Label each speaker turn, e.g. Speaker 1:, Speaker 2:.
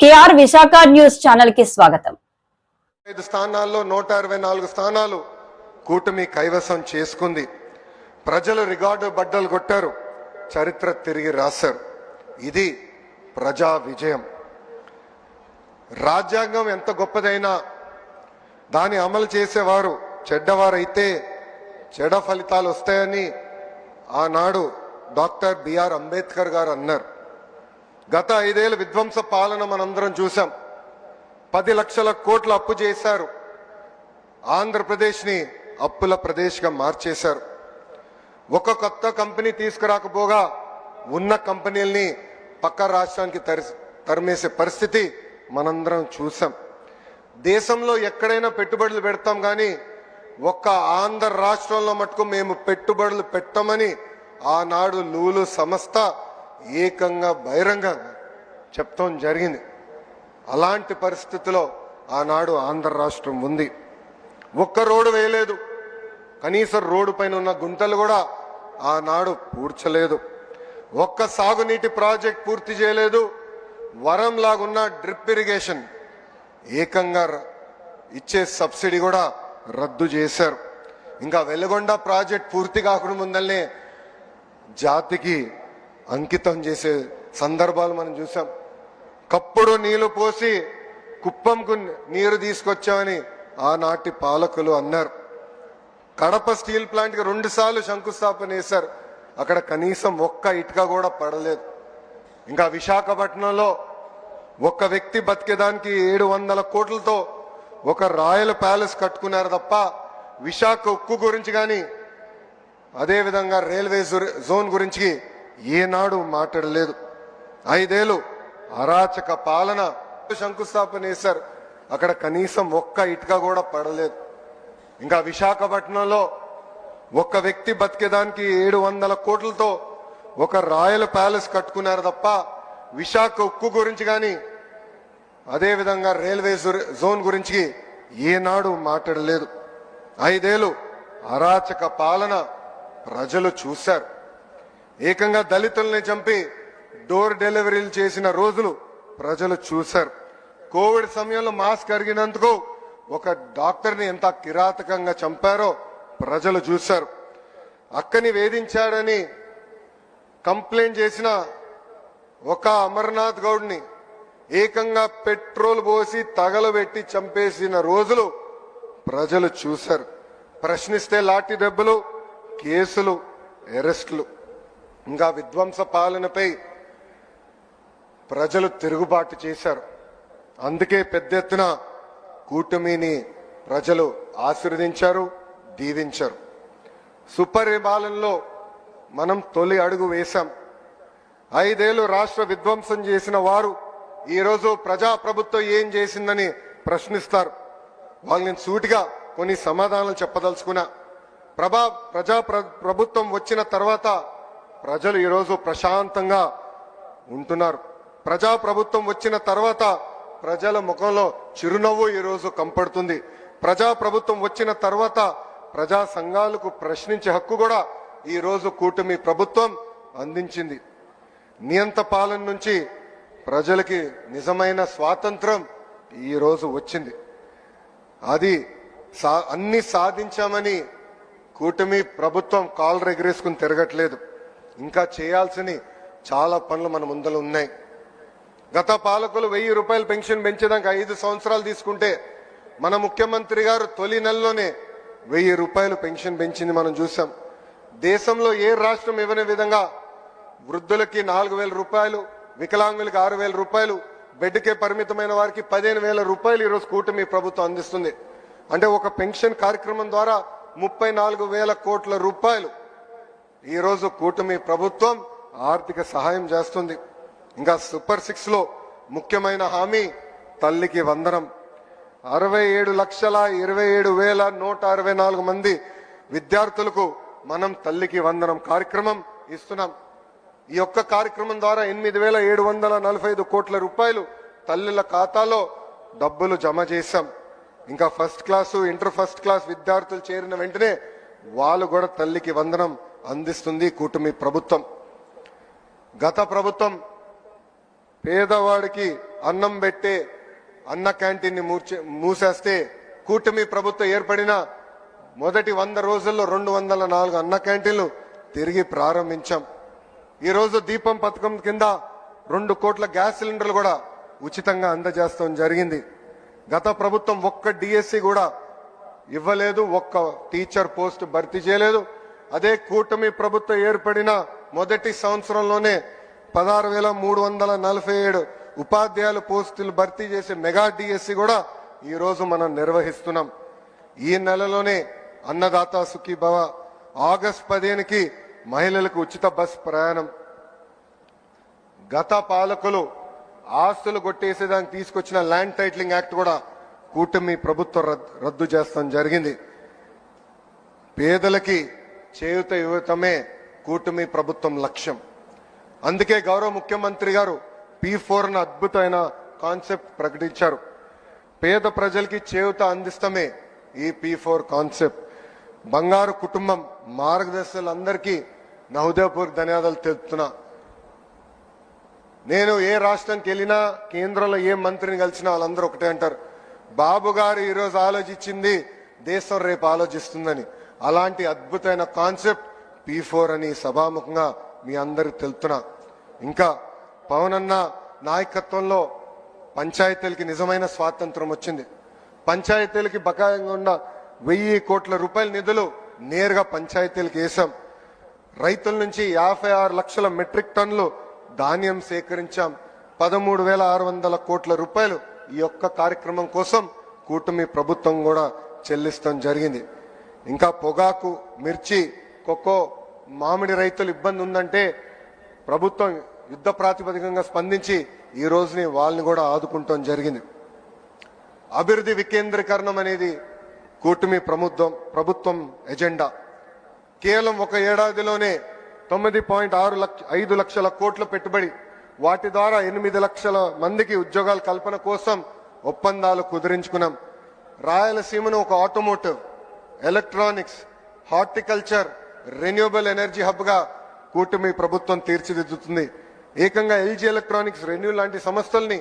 Speaker 1: KR Visakha news ఛానల్కి స్వాగతం.
Speaker 2: ఐదు స్థానాల్లో నూట అరవై నాలుగు స్థానాలు కూటమి కైవసం చేసుకుంది. ప్రజలు రికార్డు బడ్డలు కొట్టారు. చరిత్ర తిరిగి రాశారు. ఇది ప్రజా విజయం. రాజ్యాంగం ఎంత గొప్పదైనా దాన్ని అమలు చేసేవారు చెడ్డవారైతే చెడ ఫలితాలు వస్తాయని ఆనాడు డాక్టర్ బిఆర్ అంబేద్కర్ గారు అన్నారు. గత ఐదేళ్ళ విధ్వంస పాలన మనందరం చూసాం పది లక్షల కోట్ల అప్పు చేశారు. ఆంధ్రప్రదేశ్ని అప్పుల ప్రదేశ్గా మార్చేశారు. ఒక కొత్త కంపెనీ తీసుకురాకపోగా ఉన్న కంపెనీల్ని పక్క రాష్ట్రానికి తరిమేసే పరిస్థితి మనందరం చూసాం దేశంలో ఎక్కడైనా పెట్టుబడులు పెడతాం కానీ ఒక్క ఆంధ్ర రాష్ట్రంలో మటుకు మేము పెట్టుబడులు పెట్టమని ఆనాడు లూలు సంస్థ ఏకంగా బహిరంగంగా చెప్తాం జరిగింది. అలాంటి పరిస్థితిలో ఆనాడు ఆంధ్ర రాష్ట్రం ఉంది. ఒక్క రోడ్డు వేయలేదు. కనీసం రోడ్డు పైన ఉన్న గుంతలు కూడా ఆనాడు పూడ్చలేదు. ఒక్క సాగునీటి ప్రాజెక్ట్ పూర్తి చేయలేదు. వరం లాగున్న డ్రిప్ ఇరిగేషన్ ఏకంగా ఇచ్చే సబ్సిడీ కూడా రద్దు చేశారు. ఇంకా వెలుగొండ ప్రాజెక్ట్ పూర్తి కాకుండా ముందల్నే జాతికి అంకితం చేసే సందర్భాలు మనం చూసాం. కప్పుడు నీళ్ళు పోసి కుప్పంకు నీరు తీసుకొచ్చామని ఆనాటి పాలకులు అన్నారు. కడప స్టీల్ ప్లాంట్కి రెండుసార్లు రెండు సార్లు శంకుస్థాపన చేశారు. అక్కడ కనీసం ఒక్క ఇటుక కూడా పడలేదు. ఇంకా విశాఖపట్నంలో ఒక్క వ్యక్తి బతికేదానికి ఏడు వందల కోట్లతో ఒక రాయల్ ప్యాలెస్ కట్టుకున్నారు తప్ప విశాఖ ఉక్కు గురించి కానీ అదేవిధంగా రైల్వే జోన్ గురించి ఏనాడు మాట్లాడలేదు. ఐదేళ్ళు అరాచక పాలన శంకుస్థాపన చేశారు. అక్కడ కనీసం ఒక్క ఇటుక కూడా పడలేదు. ఇంకా విశాఖపట్నంలో ఒక్క వ్యక్తి బతికేదానికి ఏడు వందల కోట్లతో ఒక రాయల్ ప్యాలెస్ కట్టుకున్నారు తప్ప విశాఖ ఉక్కు గురించి కానీ అదేవిధంగా రైల్వే జోన్ గురించి ఏనాడు మాట్లాడలేదు. ఐదేళ్ళు అరాచక పాలన ప్రజలు చూశారు. ఏకంగా దళితుల్ని చంపి డోర్ డెలివరీలు చేసిన రోజులు ప్రజలు చూశారు. కోవిడ్ సమయంలో మాస్క్ అరిగినందుకు ఒక డాక్టర్ని ఎంత కిరాతకంగా చంపారో ప్రజలు చూశారు. అక్కని వేధించాడని కంప్లైంట్ చేసిన ఒక అమర్నాథ్ గౌడ్ని ఏకంగా పెట్రోల్ పోసి తగలబెట్టి చంపేసిన రోజులు ప్రజలు చూశారు. ప్రశ్నిస్తే లాఠీ దెబ్బలు కేసులు అరెస్టులు. ఇంకా విధ్వంస పాలనపై ప్రజలు తిరుగుబాటు చేశారు. అందుకే పెద్ద ఎత్తున కూటమిని ప్రజలు ఆశీర్వదించారు దీవించారు. సుపరిపాలనలో మనం తొలి అడుగు వేశాం. ఐదేళ్ళు రాష్ట్ర విధ్వంసం చేసిన వారు ఈరోజు ప్రజా ప్రభుత్వం ఏం చేసిందని ప్రశ్నిస్తారు. వాళ్ళు నేను సూటిగా కొన్ని సమాధానాలు చెప్పదలుచుకున్నా. ప్రభా ప్రజా ప్రభుత్వం వచ్చిన తర్వాత ప్రజలు ఈరోజు ప్రశాంతంగా ఉంటున్నారు. ప్రజా ప్రభుత్వం వచ్చిన తర్వాత ప్రజల ముఖంలో చిరునవ్వు ఈరోజు కంపడుతుంది. ప్రజా ప్రభుత్వం వచ్చిన తర్వాత ప్రజా సంఘాలకు ప్రశ్నించే హక్కు కూడా ఈరోజు కూటమి ప్రభుత్వం అందించింది. నియంత పాలన నుంచి ప్రజలకి నిజమైన స్వాతంత్రం ఈ రోజు వచ్చింది. అది సా అన్ని సాధించామని కూటమి ప్రభుత్వం కాలు ఎగరేసుకుని తిరగట్లేదు. ఇంకా చేయాల్సిన చాలా పనులు మన ముందర ఉన్నాయి. గత పాలకులు వెయ్యి రూపాయలు పెన్షన్ పెంచడానికి ఐదు సంవత్సరాలు తీసుకుంటే మన ముఖ్యమంత్రి గారు తొలి నెలలోనే వెయ్యి రూపాయలు పెన్షన్ పెంచింది మనం చూసాం. దేశంలో ఏ రాష్ట్రం ఇవ్వని విధంగా వృద్ధులకి నాలుగు వేల రూపాయలు వికలాంగులకి ఆరు వేల రూపాయలు బెడ్కే పరిమితమైన వారికి పదిహేను వేల రూపాయలు ఈరోజు కూటమి ప్రభుత్వం అందిస్తుంది. అంటే ఒక పెన్షన్ కార్యక్రమం ద్వారా ముప్పై నాలుగు వేల కోట్ల రూపాయలు ఈరోజు కూటమి ప్రభుత్వం ఆర్థిక సహాయం చేస్తుంది. ఇంకా సూపర్ సిక్స్లో ముఖ్యమైన హామీ తల్లికి వందనం. అరవై ఏడు లక్షల ఇరవై ఏడు వేల నూట అరవై నాలుగు మంది విద్యార్థులకు మనం తల్లికి వందనం కార్యక్రమం ఇస్తున్నాం. ఈ యొక్క కార్యక్రమం ద్వారా ఎనిమిది వేల ఏడు వందల నలభై ఐదు కోట్ల రూపాయలు తల్లుల ఖాతాలో డబ్బులు జమ చేశాం. ఇంకా first class inter first class విద్యార్థులు చేరిన వెంటనే వాళ్ళు కూడా తల్లికి వందనం అందిస్తుంది కూటమి ప్రభుత్వం. గత ప్రభుత్వం పేదవాడికి అన్నం పెట్టే అన్న క్యాంటీన్ని మూర్చే మూసేస్తే కూటమి ప్రభుత్వం ఏర్పడిన మొదటి వంద రోజుల్లో రెండు వందల నాలుగు అన్న క్యాంటీన్లు తిరిగి ప్రారంభించాం. ఈ రోజు దీపం పథకం కింద రెండు కోట్ల గ్యాస్ సిలిండర్లు కూడా ఉచితంగా అందజేస్తాం జరిగింది. గత ప్రభుత్వం ఒక్క డిఎస్సి కూడా ఇవ్వలేదు ఒక్క టీచర్ పోస్ట్ భర్తీ చేయలేదు. అదే కూటమి ప్రభుత్వం ఏర్పడిన మొదటి సంవత్సరంలోనే పదహారు వేల మూడు వందల నలభై ఏడు ఉపాధ్యాయుల పోస్టులు భర్తీ చేసే మెగా డిఎస్సి కూడా ఈరోజు మనం నిర్వహిస్తున్నాం. ఈ నెలలోనే అన్నదాత సుఖీభవ ఆగస్ట్ పదిహేనుకి మహిళలకు ఉచిత బస్ ప్రయాణం. గత పాలకులు ఆస్తులు కొట్టేసేదానికి తీసుకొచ్చిన ల్యాండ్ టైటిలింగ్ యాక్ట్ కూడా కూటమి ప్రభుత్వం రద్దు చేస్తాం జరిగింది. పేదలకి చేయుత యువతమే కూటమి ప్రభుత్వం లక్ష్యం. అందుకే గౌరవ ముఖ్యమంత్రి గారు పి ఫోర్ అన్న అద్భుతమైన కాన్సెప్ట్ ప్రకటించారు. పేద ప్రజలకి చేయుత అందిస్తమే ఈ పి ఫోర్ కాన్సెప్ట్. బంగారు కుటుంబం మార్గదర్శకులందరికీ నా హృదయపూర్వక ధన్యవాదాలు తెలుపుతున్నా. నేను ఏ రాష్ట్రంకి వెళ్ళినా కేంద్రంలో ఏ మంత్రిని కలిసినా వాళ్ళందరూ ఒకటే అంటారు. బాబు గారు ఈరోజు ఆలోచించింది దేశం రేపు ఆలోచిస్తుందని. అలాంటి అద్భుతమైన కాన్సెప్ట్ పీ ఫోర్ అని సభాముఖంగా మీ అందరికి తెలుతున్నా. ఇంకా పవన్ అన్న నాయకత్వంలో పంచాయతీలకి నిజమైన స్వాతంత్రం వచ్చింది. పంచాయతీలకి బకాయంగా ఉన్న వెయ్యి కోట్ల రూపాయల నిధులు నేరుగా పంచాయతీలకు వేశాం. రైతుల నుంచి యాభై ఆరు లక్షల మెట్రిక్ టన్నులు ధాన్యం సేకరించాం. పదమూడు వేల ఆరు వందల కోట్ల రూపాయలు ఈ యొక్క కార్యక్రమం కోసం కూటమి ప్రభుత్వం కూడా చెల్లిస్తాం జరిగింది. ఇంకా పొగాకు మిర్చి కొక్కో మామిడి రైతులు ఇబ్బంది ఉందంటే ప్రభుత్వం యుద్ధ ప్రాతిపదికంగా స్పందించి ఈ రోజుని వాళ్ళని కూడా ఆదుకుంటాం జరిగింది. అభివృద్ధి వికేంద్రీకరణం అనేది కూటమి ప్రభుత్వం ప్రభుత్వం ఎజెండా. కేవలం ఒక ఏడాదిలోనే తొమ్మిది పాయింట్ ఆరు లక్ష ఐదు లక్షల కోట్ల పెట్టుబడి వాటి ద్వారా ఎనిమిది లక్షల మందికి ఉద్యోగాల కల్పన కోసం ఒప్పందాలు కుదిరించుకున్నాం. రాయలసీమను ఒక automotive electronics horticulture renewable energy హబ్గా కూటమి ప్రభుత్వం తీర్చిదిద్దుతుంది. ఏకంగా ఎల్జీ ఎలక్ట్రానిక్స్ రెన్యూ లాంటి సంస్థల్ని